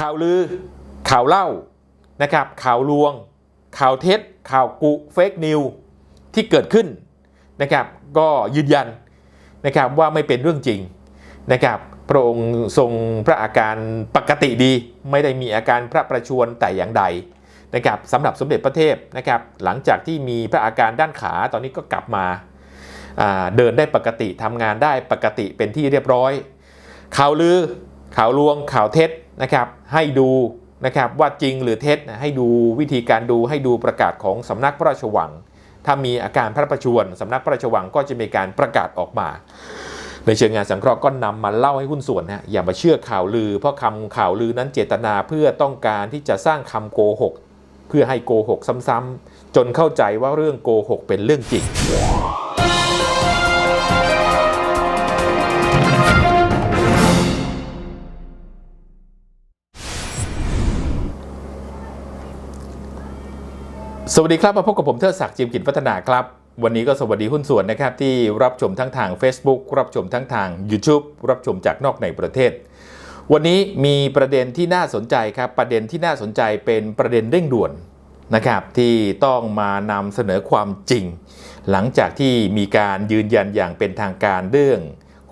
ข่าวลือ ข่าวเล่านะครับข่าวลวง ข่าวเท็จ ข่าวกุเฟกนิวที่เกิดขึ้นนะครับก็ยืนยันนะครับว่าไม่เป็นเรื่องจริงนะครับพระองค์ทรงพระอาการปกติดี ไม่ได้มีอาการพระประชวรแต่อย่างใดนะครับสำหรับสมเด็จพระเทพนะครับหลังจากที่มีพระอาการด้านขาตอนนี้ก็กลับมาาเดินได้ปกติทำงานได้ปกติเป็นที่เรียบร้อยข่าวลือข่าวลวงข่าวเท็จ นะครับให้ดูนะครับว่าจริงหรือเท็จนะให้ดูวิธีการดูให้ดูประกาศของสำนักพระราชวัง ถ้ามีอาการพระประชวรสำนักพระราชวังก็จะมีการประกาศออกมา ในเชิงงานสังเคราะห์ก็นำมาเล่าให้หุ้นส่วนนะอย่ามาเชื่อข่าวลือ เพราะคำข่าวลือนั้นเจตนาเพื่อต้องการที่จะสร้างคำโกหก เพื่อให้โกหกซ้ำๆจนเข้าใจว่าเรื่องโกหกเป็นเรื่องจริง วัสดีครับมาพบกับผมเทิดศักดิ์จิมกิจพัฒนาครับ วันนี้ก็สวัสดีหุ้นส่วนนะครับ ที่รับชมทั้งทาง Facebook รับชมทั้งทาง YouTube รับชมจากนอกในประเทศ วันนี้มีประเด็นที่น่าสนใจครับ ประเด็นที่น่าสนใจเป็นประเด็นเร่งด่วนนะครับที่ต้องมานำเสนอความจริง หลังจากที่มีการยืนยันอย่างเป็นทางการเรื่อง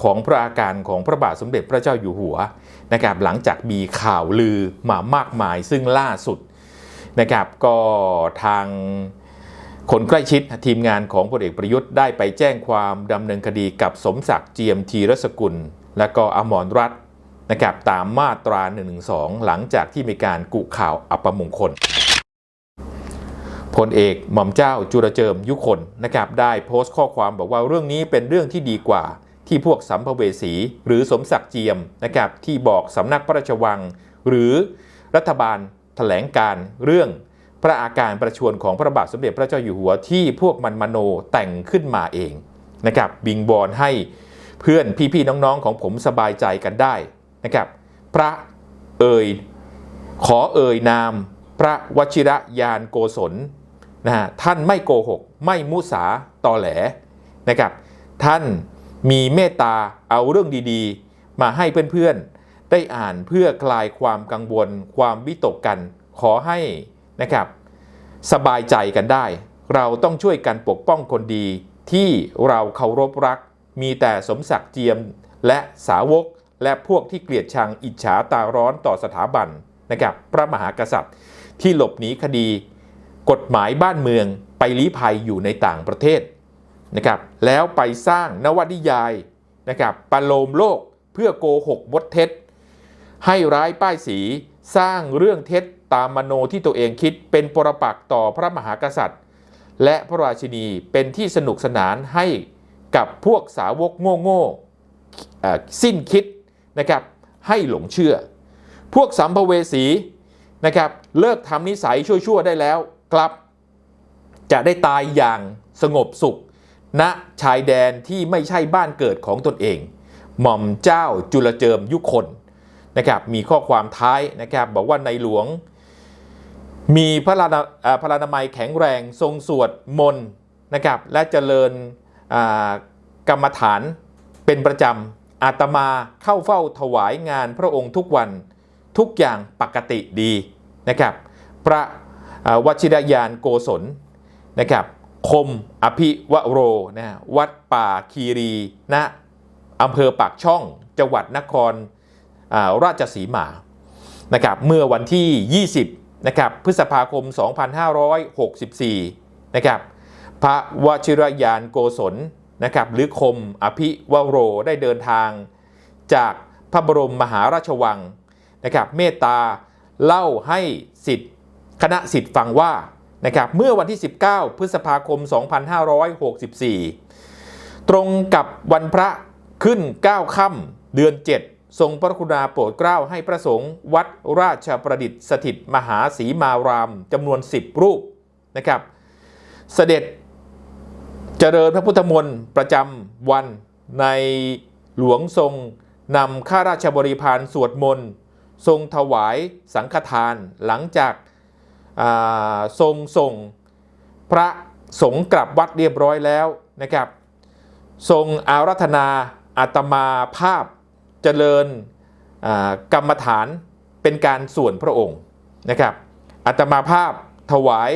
ของพระอาการของพระบาทสมเด็จพระเจ้าอยู่หัวนะครับหลังจากมีข่าวลือมามากมายซึ่งล่าสุด นะครับก็ทางคนใกล้ชิดทีมงานของพลเอกประยุทธ์ได้ไปแจ้งความดำเนินคดีกับสมศักดิ์เจียมทีรสกุล และก็อมรรัตน์นะครับตามมาตรา112หลังจากที่มีการกุข่าวอัปมงคลพลเอกหม่อมเจ้าจุรเจิมยุคนนะครับได้โพสต์ข้อความบอกว่าเรื่องนี้เป็นเรื่องที่ดีกว่า ที่พวกสัมภเวสี หรือสมศักดิ์เจียมนะครับที่บอกสำนักพระราชวัง หรือรัฐบาล ถลงการเรื่องพระอาการประชวรของพระบาทสมเด็จพระเจ้าอยู่หัวที่พวกมันมโนแต่งขึ้นมาเองนะครับบิงบอลให้เพื่อนพี่ๆน้องๆของผมสบายใจกันได้นะครับ พระเอ่ยขอเอ่ยนาม พระวชิระยานโกศลนะฮะท่านไม่โกหก ไม่มุสาตอแหลนะครับ ท่านมีเมตตาเอาเรื่องดีๆ มาให้เพื่อนๆ ได้อ่านเพื่อคลายความกังวล ความวิตกกันขอให้นะครับ สบายใจกันได้ เราต้องช่วยกันปกป้องคนดีที่เราเคารพรัก มีแต่สมศักดิ์เจียมและสาวก และพวกที่เกลียดชังอิจฉาตาร้อนต่อสถาบันนะครับพระมหากษัตริย์ที่หลบหนีคดี กฎหมายบ้านเมืองไปลี้ภัยอยู่ในต่างประเทศนะครับแล้วไปสร้างนวนิยายนะครับประโลมโลกเพื่อโกหกมดเท็จ ให้ร้ายป้ายสี สร้างเรื่องเท็จตามมโนที่ตัวเองคิดเป็นปรปักษ์ต่อพระมหากษัตริย์ และพระราชินีเป็นที่สนุกสนานให้กับพวกสาวกโง่ๆเอ่สิ้นคิดนะครับให้หลงเชื่อ พวกสัมภเวสีนะครับเลิกทำนิสัยชั่วๆได้แล้วกลับ จะได้ตายอย่างสงบสุขณชายแดนที่ไม่ใช่บ้านเกิดของตนเอง หม่อมเจ้าจุลเจิมยุคน นะครับมีข้อความท้ายนะครับบอกว่าในหลวง มีพระลาพระลานามัยแข็งแรงทรงสวดมนต์นะครับและเจริญกรรมฐานเป็นประจำอาตมาเข้าเฝ้าถวายงานพระองค์ทุกวันทุกอย่างปกติดีนะครับพระวชิรยานโกศลนะครับคมอภิวโรนะวัดป่าคีรีณอำเภอปากช่องจังหวัดนคร ราชสีมานะครับเมื่อวันที่ 20นะครับพฤษภาคม 2564นะครับพระวชิรยานโกศลนะครับหรือคมอภิวโรได้เดินทาง จากพระบรมมหาราชวังนะครับเมตตาเล่าให้สิทธิ์คณะสิทธิ์ฟังว่านะครับเมื่อวันที่ 19 พฤษภาคม 2564 ตรงกับวันพระขึ้น 9 ค่ำเดือน 7 ทรงพระกรุณาโปรดเกล้าให้พระสงฆ์วัดราชประดิษฐ์สถิตมหาสีมารามจำนวน 10 รูปนะครับ เสด็จเจริญพระพุทธมนต์ประจำวันในหลวงทรงนำข้าราชบริพารสวดมนต์ ทรงถวายสังฆทานหลังจากาทรงส่งพระสงฆ์กลับวัดเรียบร้อยแล้วนะครับ ทรงอารัธนาอาตมาภาพ เจริญกรรมฐานเป็นการส่วนพระองค์นะครับอาตมาภาพถวาย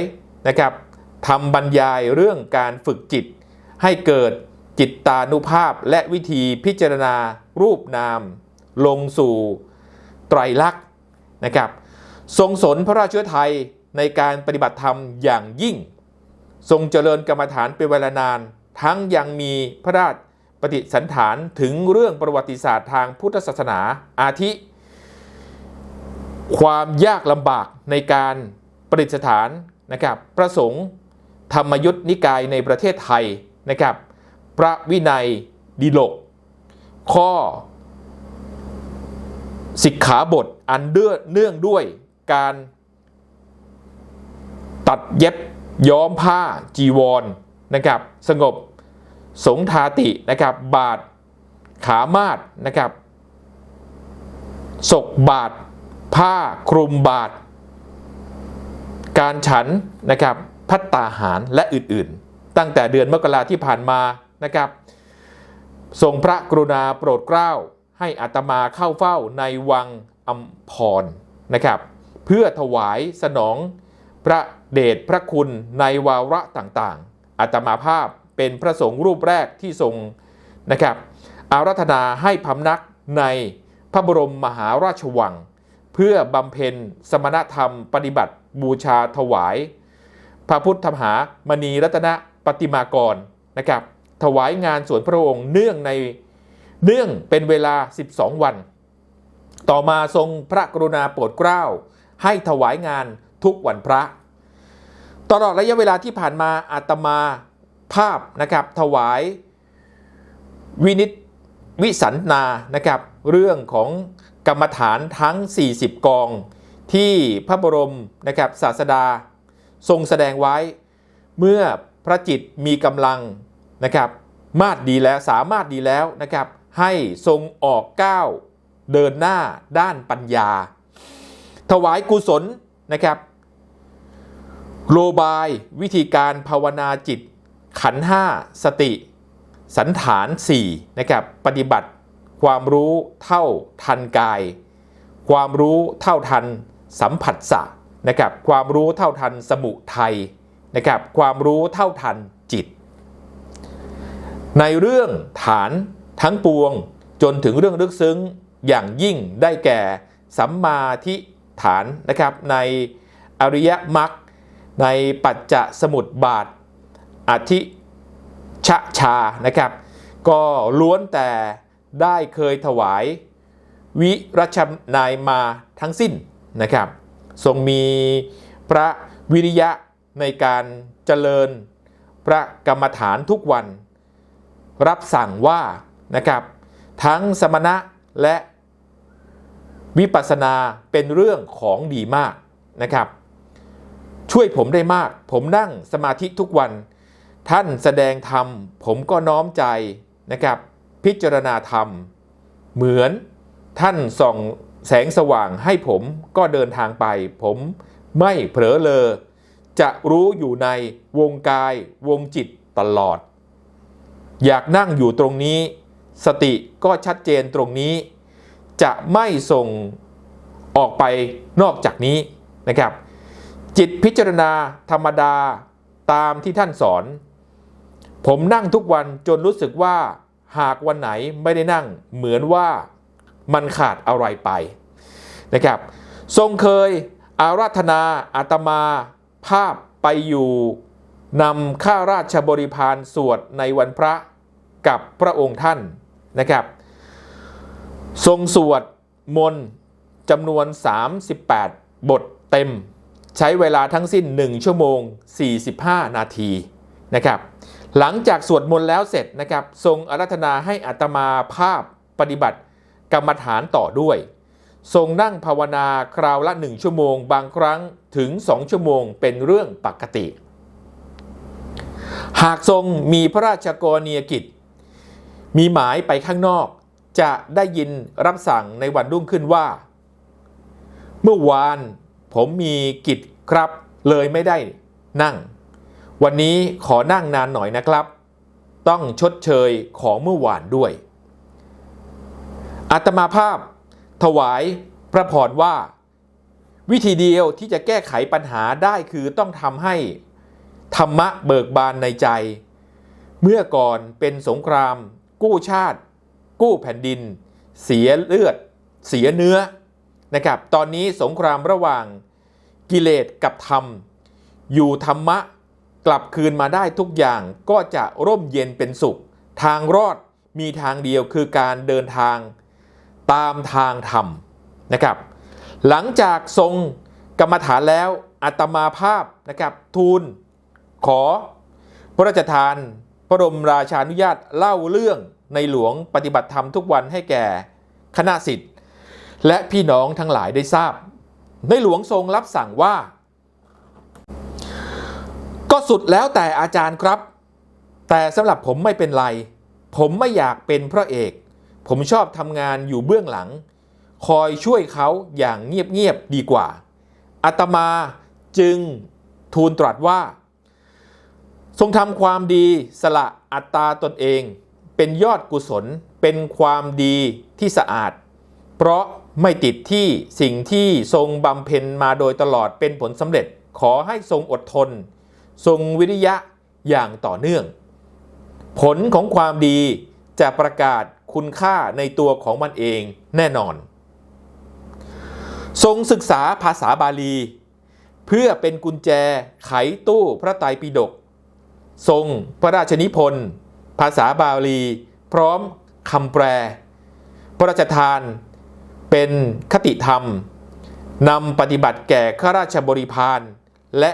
นะครับทำบรรยายเรื่องการฝึกจิต ให้เกิดจิตตานุภาพและวิธีพิจารณารูปนาม ลงสู่ไตรลักษณ์นะครับ ทรงสนพระราชวไทยในการปฏิบัติธรรมอย่างยิ่ง ทรงเจริญกรรมฐานเป็นเวลานาน ทั้งยังมีพระราช ปฏิสันฐานถึงเรื่องประวัติศาสตร์ทางพุทธศาสนาอาทิ ความยากลำบากในการประดิษฐานนะครับประสงค์ธรรมยุทธนิกายในประเทศไทยนะครับพระวินัยดีลก ข้อ สิกขาบทอันเดือเนื่องด้วยการตัดเย็บย้อมผ้าจีวรนะครับสงบ สงทาตินะครับบาทขามาดนะครับศกบาท ผ้าคลุมบาท การฉันนะครับพัตตาหารและอื่นๆ ตั้งแต่เดือนมกราที่ผ่านมานะครับทรงพระกรุณาโปรดเกล้า ให้อาตมาเข้าเฝ้าในวังอัมพรนะครับ เพื่อถวายสนองพระเดชพระคุณในวาระต่างๆอาตมาภาพ เป็นพระสงฆ์รูปแรกที่ทรงนะครับอารัธนาให้พำนักในพระบรมมหาราชวัง เพื่อบำเพ็ญสมณธรรมปฏิบัติบูชาถวาย พระพุทธมหามณีรัตนปฏิมากรนะครับถวายงานส่วนพระองค์เนื่องในเนื่องเป็นเวลา 12 วัน ต่อมาทรงพระกรุณาโปรดเกล้า ให้ถวายงานทุกวันพระ ตลอดระยะเวลาที่ผ่านมาอาตมา ภาพนะครับถวายวินิจวิสันนานะครับเรื่องของกรรมฐานทั้ง 40 กอง ที่พระบรมนะครับศาสดา ทรงแสดงไว้เมื่อพระจิตมีกำลังนะครับมาดดีแล้วสามารถดีแล้วนะครับให้ทรงออกก้าวเดินหน้าด้านปัญญา ถวายกุศลนะครับโลบายวิธีการภาวนาจิต ขันห้าสติ สันฐาน4นะครับปฏิบัติ ความรู้เท่าทันกาย ความรู้เท่าทันสัมผัสสะนะครับความรู้เท่าทันสมุทัยนะครับความรู้เท่าทันจิต ในเรื่องฐานทั้งปวงจนถึงเรื่องลึกซึ้งอย่างยิ่งได้แก่สัมมาทิฐานนะครับในอริยมรรคในปัจจสมุดบาท อธิชะชานะครับ ก็ล้วนแต่ได้เคยถวายวิรัชนายมาทั้งสิ้นนะครับ ทรงมีพระวิริยะในการเจริญพระกรรมฐานทุกวัน รับสั่งว่านะครับทั้งสมณะและวิปัสสนาเป็นเรื่องของดีมากนะครับ ช่วยผมได้มาก ผมนั่งสมาธิทุกวัน ท่านแสดงธรรม ผมก็น้อมใจนะครับ พิจารณาธรรม เหมือนท่านส่องแสงสว่างให้ผมก็เดินทางไป ผมไม่เผลอเลอ จะรู้อยู่ในวงกายวงจิตตลอด อยากนั่งอยู่ตรงนี้ สติก็ชัดเจนตรงนี้ จะไม่ส่งออกไปนอกจากนี้นะครับ จิตพิจารณาธรรมดาตามที่ท่านสอน ผมนั่งทุกวันจนรู้สึกว่า หากวันไหนไม่ได้นั่ง เหมือนว่ามันขาดอะไรไปนะครับ ทรงเคยอาราธนาอาตมาภาพไปอยู่นำข้าราชบริพารสวดในวันพระกับพระองค์ท่านนะครับ ทรงสวดมนต์จำนวน 38 บทเต็ม ใช้เวลาทั้งสิ้น 1 ชั่วโมง 45 นาทีนะครับ หลังจากสวดมนต์แล้วเสร็จนะครับทรงอารัธนาให้อัตมาภาพปฏิบัติกรรมฐานต่อด้วย ทรงนั่งภาวนาคราวละ1ชั่วโมง บางครั้งถึง2ชั่วโมงเป็นเรื่องปกติ หากทรงมีพระราชกรณียกิจ มีหมายไปข้างนอก จะได้ยินรับสั่งในวันรุ่งขึ้นว่า เมื่อวานผมมีกิจครับเลยไม่ได้นั่ง วันนี้ขอนั่งนานหน่อยนะครับ ต้องชดเชยของเมื่อวานด้วยอาตมาภาพ ถวายพระพรว่า วิธีเดียวที่จะแก้ไขปัญหาได้คือต้องทำให้ธรรมะเบิกบานในใจ เมื่อก่อนเป็นสงคราม กู้ชาติ กู้แผ่นดิน เสียเลือด เสียเนื้อนะครับ ตอนนี้สงครามระหว่างกิเลสกับธรรม อยู่ธรรมะ กลับคืนมาได้ทุกอย่างก็จะร่มเย็นเป็นสุข ทางรอดมีทางเดียวคือการเดินทางตามทางธรรมนะครับ หลังจากทรงกรรมฐานแล้วอาตมาภาพนะครับทูลขอพระราชทานพระบรมราชานุญาตเล่าเรื่องในหลวงปฏิบัติธรรมทุกวันให้แก่คณะสิทธิ์และพี่น้องทั้งหลายได้ทราบ ในหลวงทรงรับสั่งว่า ก็สุดแล้วแต่อาจารย์ครับ แต่สำหรับผมไม่เป็นไร ผมไม่อยากเป็นพระเอก ผมชอบทำงานอยู่เบื้องหลัง คอยช่วยเขาอย่างเงียบๆดีกว่าอาตมาจึงทูลตรัสว่า ทรงทำความดีสละอัตตาตนเอง เป็นยอดกุศลเป็นความดีที่สะอาด เพราะไม่ติดที่สิ่งที่ทรงบำเพ็ญมาโดยตลอดเป็นผลสำเร็จขอให้ทรงอดทน ทรงวิริยะอย่างต่อเนื่อง ผลของความดีจะประกาศคุณค่าในตัวของมันเองแน่นอน ทรงศึกษาภาษาบาลี เพื่อเป็นกุญแจไขตู้พระไตรปิฎกทรงพระราชนิพนธ์ ภาษาบาลี พร้อมคำแปล พระราชทาน เป็นคติธรรมนำปฏิบัติแก่ข้าราชบริพารและ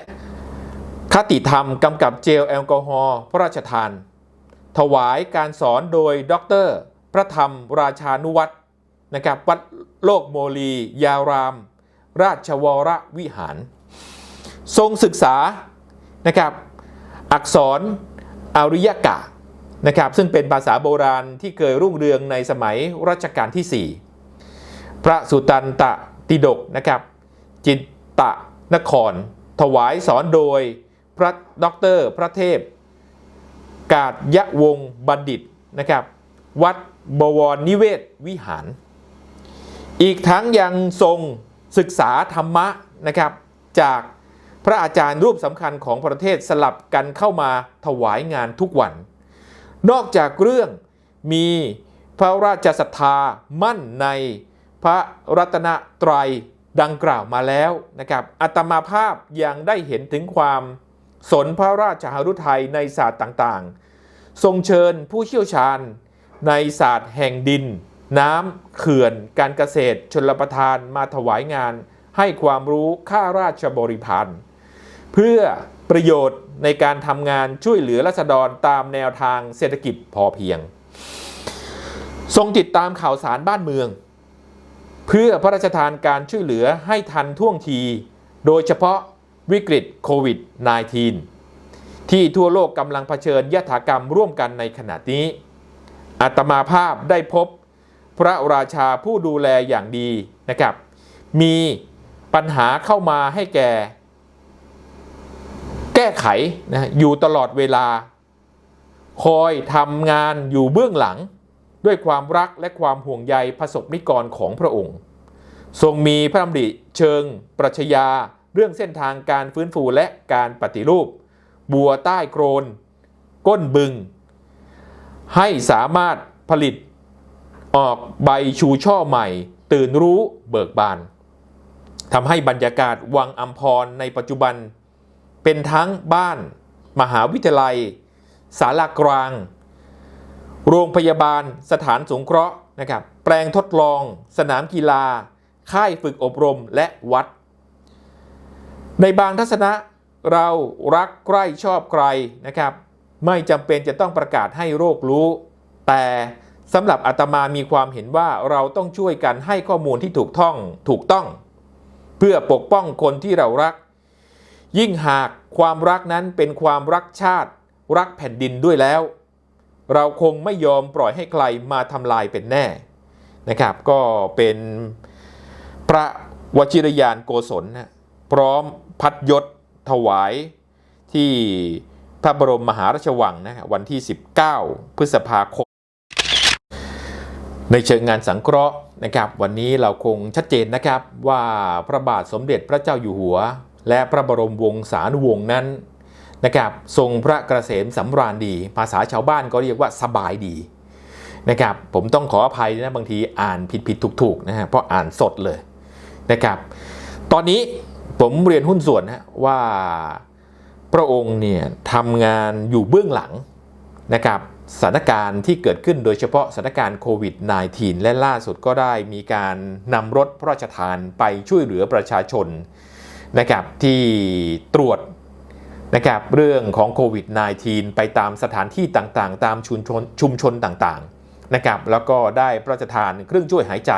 คติธรรมกำกับเจลแอลกอฮอล์พระราชทาน ถวายการสอนโดยด็อกเตอร์พระธรรมราชานุวัตรนะครับวัดโลกโมลี ยาราม ราชวรวิหาร ทรงศึกษานะครับอักษรอริยกะนะครับซึ่งเป็นภาษาโบราณที่เคยรุ่งเรืองในสมัยรัชกาลที่ 4 พระสุตันตติดกนะครับจิตตะนคร ถวายสอนโดย พระด็อกเตอร์พระเทพ กาศยวงศ์บัณฑิตนะครับ วัดบวรนิเวศวิหาร อีกทั้งยังทรงศึกษาธรรมะนะครับ จากพระอาจารย์รูปสำคัญของประเทศสลับกันเข้ามาถวายงานทุกวัน นอกจากเรื่องมีพระราชศรัทธามั่นในพระรัตนตรัยดังกล่าวมาแล้วนะครับอัตมาภาพยังได้เห็นถึงความ สนพระราชหฤทัยในศาสตร์ต่างๆ ทรงเชิญผู้เชี่ยวชาญ ในศาสตร์แห่งดิน น้ำเขื่อน การเกษตรชนรประทานมาถวายงาน ให้ความรู้ข้าราชบริพารเพื่อประโยชน์ในการทำงานช่วยเหลือรัษฎรตามแนวทางเศรษฐกิจพอเพียง ทรงติดตามข่าวสารบ้านเมือง เพื่อพระราชทานการช่วยเหลือให้ทันท่วงที โดยเฉพาะ วิกฤตโควิด -19 ที่ทั่วโลกกำลังเผชิญยถากรรมร่วมกันในขณะนี้อาตมาภาพได้พบพระราชาผู้ดูแลอย่างดีนะครับ มีปัญหาเข้ามาให้แก่แก้ไขนะอยู่ตลอดเวลา คอยทำงานอยู่เบื้องหลัง ด้วยความรักและความห่วงใยประสบนิกรของพระองค์ ทรงมีพระดำริเชิงปรัชญา เรื่องเส้นทางการฟื้นฟูและการปฏิรูป บัวใต้โครน ก้นบึง ให้สามารถผลิต ออกใบชูช่อใหม่ ตื่นรู้เบิกบานทำให้บรรยากาศวังอัมพรในปัจจุบัน เป็นทั้งบ้าน มหาวิทยาลัยศาลากลาง โรงพยาบาลสถานสงเคราะห์นะครับ แปลงทดลอง สนามกีฬา ค่ายฝึกอบรมและวัด ในบางทัศนะเรารักใกล้ชอบใครนะครับ ไม่จำเป็นจะต้องประกาศให้โรครู้ แต่สำหรับอาตมามีความเห็นว่าเราต้องช่วยกันให้ข้อมูลที่ถูกต้องถูกต้อง เพื่อปกป้องคนที่เรารัก ยิ่งหากความรักนั้นเป็นความรักชาติ รักแผ่นดินด้วยแล้ว เราคงไม่ยอมปล่อยให้ใครมาทำลายเป็นแน่นะครับ ก็เป็นพระวชิรยานโกศลนะพร้อม พัดยศถวายที่พระบรมมหาราชวังนะวันที่ 19 พฤษภาคม ในเชิงงานสังเคราะห์นะครับ วันนี้เราคงชัดเจนนะครับว่าพระบาทสมเด็จพระเจ้าอยู่หัว และพระบรมวงศานุวงศ์นั้นนะครับทรงพระกระเสมสำราญดี ภาษาชาวบ้านก็เรียกว่าสบายดีนะครับผมต้องขออภัยนะบางทีอ่านผิดผิดถูกถูกๆนะฮะเพราะอ่านสดเลยนะครับ ตอนนี้ ผมเรียนหุ้นส่วนนะว่าพระองค์เนี่ยทำงานอยู่เบื้องหลังนะครับสถานการณ์ที่เกิดขึ้นโดยเฉพาะสถานการณ์โควิด -19 และล่าสุดก็ได้มีการนำรถพระราชทานไปช่วยเหลือประชาชนนะครับที่ตรวจนะครับเรื่องของโควิด -19 ไปตามสถานที่ต่างๆ ตามชุมชนชุมชนต่างๆนะครับแล้วก็ได้พระราชทานเครื่องช่วยหายใจ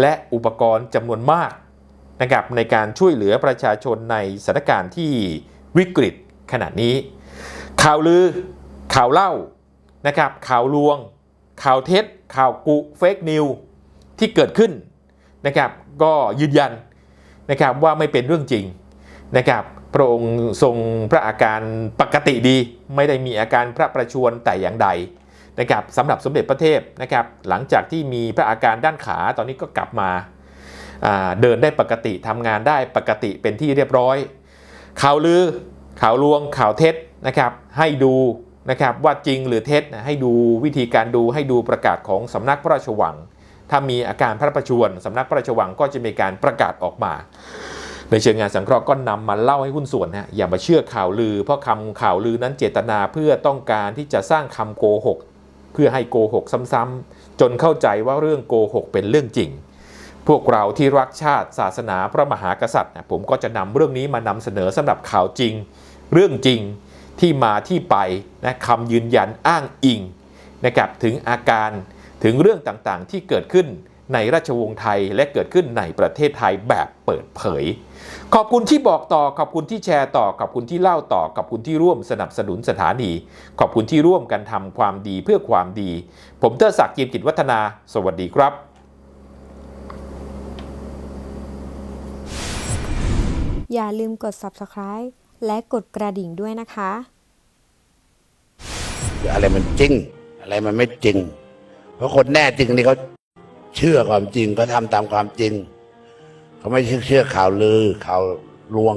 และอุปกรณ์จำนวนมาก นะครับในการช่วยเหลือประชาชนในสถานการณ์ที่วิกฤตขณะนี้ ข่าวลือ ข่าวเล่านะครับข่าวลวง ข่าวเท็จ ข่าวกุเฟกนิวที่เกิดขึ้นนะครับก็ยืนยันนะครับว่าไม่เป็นเรื่องจริงนะครับพระองค์ทรงพระอาการปกติดี ไม่ได้มีอาการพระประชวรแต่อย่างใดนะครับสำหรับสมเด็จพระเทพนะครับหลังจากที่มีพระอาการด้านขาตอนนี้ก็กลับมาอ่า เดินได้ปกติทำงานได้ปกติเป็นที่เรียบร้อย ข่าวลือ ข่าวลวง ข่าวเท็จนะครับ ให้ดูนะครับว่าจริงหรือเท็จนะให้ดูวิธีการดูให้ดูประกาศของสำนักพระราชวัง ถ้ามีอาการพระประชวรสำนักพระราชวังก็จะมีการประกาศออกมา ในเชิงงานสังเคราะห์ก็นำมาเล่าให้หุ้นส่วนนะอย่ามาเชื่อข่าวลือ เพราะคำข่าวลือนั้นเจตนาเพื่อต้องการที่จะสร้างคำโกหก เพื่อให้โกหกซ้ำๆจนเข้าใจว่าเรื่องโกหกเป็นเรื่องจริง พวกเราที่รักชาติศาสนาพระมหากษัตริย์นะผมก็จะนำเรื่องนี้มานำเสนอสำหรับข่าวจริง เรื่องจริงที่มาที่ไปนะคำยืนยันอ้างอิงนะครับถึงอาการถึงเรื่องต่างๆ ที่เกิดขึ้นในราชวงศ์ไทยและเกิดขึ้นในประเทศไทยแบบเปิดเผย ขอบคุณที่บอกต่อ ขอบคุณที่แชร์ต่อ ขอบคุณที่เล่าต่อ ขอบคุณที่ร่วมสนับสนุนสถานี ขอบคุณที่ร่วมกันทำความดีเพื่อความดี ผมเตอร์ศักดิ์เกียมกิจวัฒนา สวัสดีครับ อย่าลืมกด subscribe และกดกระดิ่งด้วยนะคะ อะไรมันจริง อะไรมันไม่จริง เพราะคนแน่จริงนี่เขาเชื่อความจริงเขาทำตามความจริง เขาไม่เชื่อเชื่อข่าวลือข่าวลวง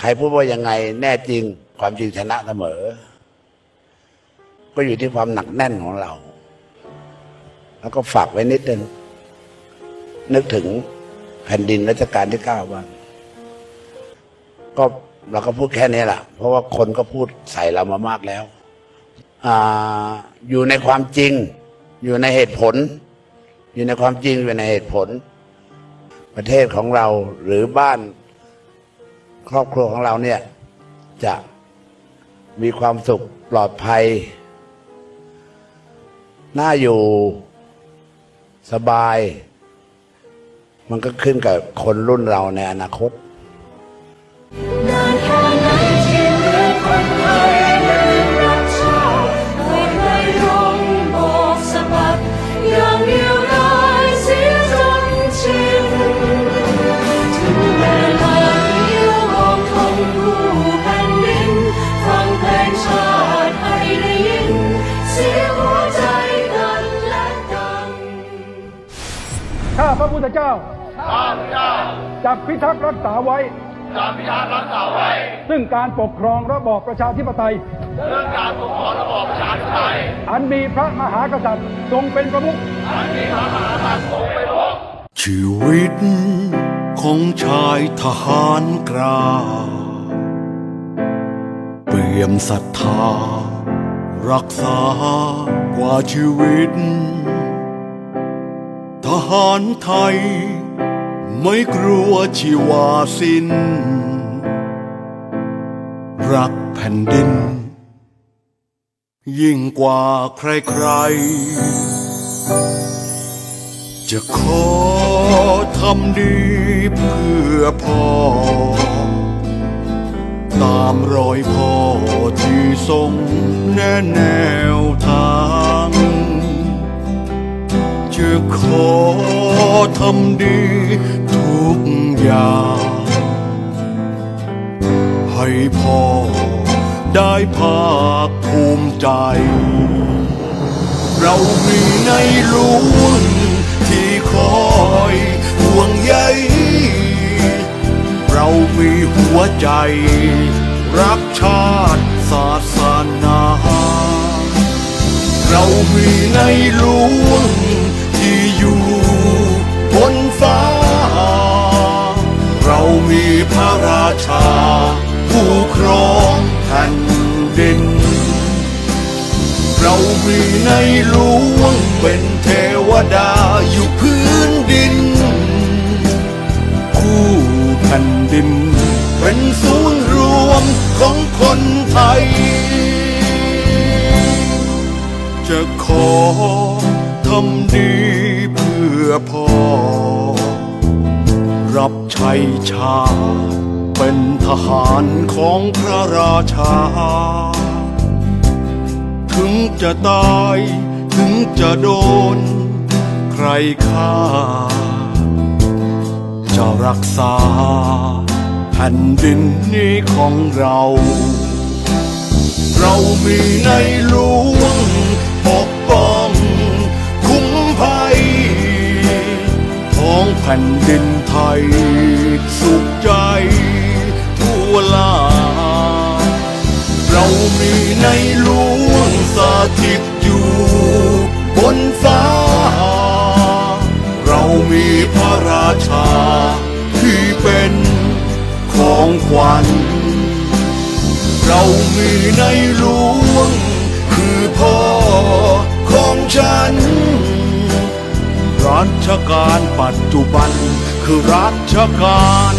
ใครพูดว่ายังไงแน่จริง ความจริงชนะเสมอ ก็อยู่ที่ความหนักแน่นของเรา แล้วก็ฝากไว้นิดนึงนึกถึง แผ่นดินรัชกาลที่เก้าบ้างก็เราก็พูดแค่นี้แหละเพราะว่าคนก็พูดใส่เรามามากแล้วออยู่ในความจริง อยู่ในเหตุผล อยู่ในความจริงอยู่ในเหตุผล ประเทศของเราหรือบ้านครอบครัวของเราเนี่ย จะมีความสุขปลอดภัย น่าอยู่สบาย มันก็ขึ้นกับคนรุ่นเราในอนาคตนานแค่ไหนที่เหลือคนไทย ข้าพระพุทธเจ้าจะพิทักษ์รักษาไว้จะพิทักษ์รักษาไว้ ซึ่งการปกครองระบอบประชาธิปไตยเรื่องการปกครองระบอบประชาธิปไตยอันมีพระมหากษัตริย์ทรงเป็นประมุขอันมีพระมหากษัตริย์ทรงเป็นองค์ชีวิตของชายทหารกล้าเปี่ยมศรัทธา รักษากว่าชีวิต ทหารไทย ไม่กลัวชีวาสิน้น รักแผ่นดิน ยิ่งกว่าใครๆ จะขอทำดีเพื่อพ่อ ตามรอยพ่อที่ทรงแนแนวทาง จะขอทำดีทุกอย่าง ให้พ่อได้ภาคภูมิใจ เรามีในหลวงที่คอยห่วงใย เรามีหัวใจ รักชาติศาสนา เรามีในหลวง ชา ผู้ครองแผ่นดิน เรามีในหลวงเป็นเทวดาอยู่พื้นดิน คู่แผ่นดิน เป็นศูนย์รวมของคนไทย จะขอทำดีเพื่อพ่อรับใช้ชาติ เป็นทหารของพระราชา ถึงจะตายถึงจะโดน ใครฆ่า จะรักษาแผ่นดินนี้ของเรา เรามีในหลวงปกป้อง คุ้มภัย ของแผ่นดินไทย มีในหลวงสถิตอยู่ บนฟ้า เรามีพระราชา ที่เป็นของขวัญ เรามีในหลวง คือพ่อของฉัน รัชกาลปัจจุบันคือรัชกาล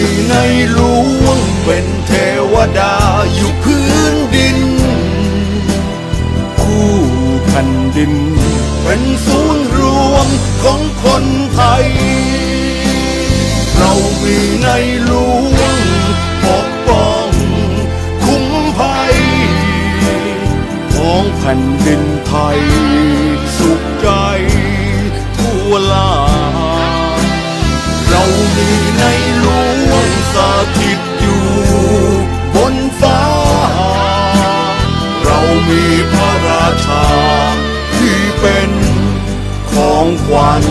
ีในหลวงเป็นเทวดาอยู่พื้นดิน คู่แผ่นดิน เป็นศูนย์รวมของคนไทย เรามีในหลวงปกป้องคุ้มภัย ของแผ่นดินไทย สุขใจทั่วลาเรามีในหลวง สถิตอยู่บนฟ้า เรามีพระราชาที่เป็นของขวัญ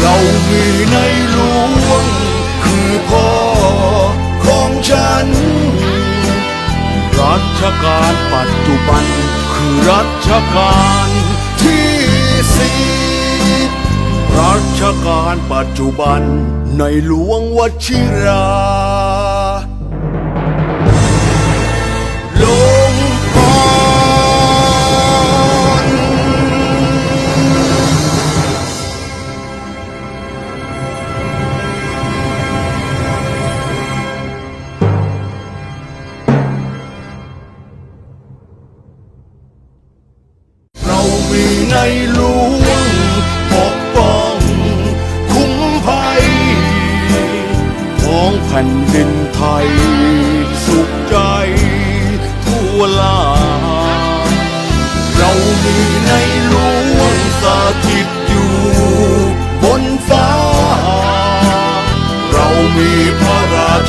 เรามีในหลวงคือพ่อของฉัน รัชกาลปัจจุบันคือรัชกาลที่สี่ ราชการปัจจุบันในหลวงวชิรา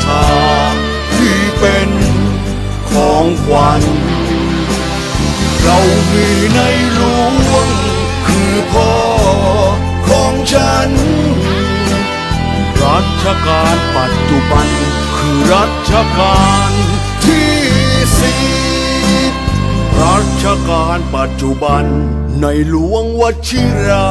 ชา ที่เป็นของขวัญ เรามีในหลวงคือพ่อของฉัน รัชกาลปัจจุบัน คือรัชกาลที่สี่รัชการปัจจุบันในหลวงวชิรา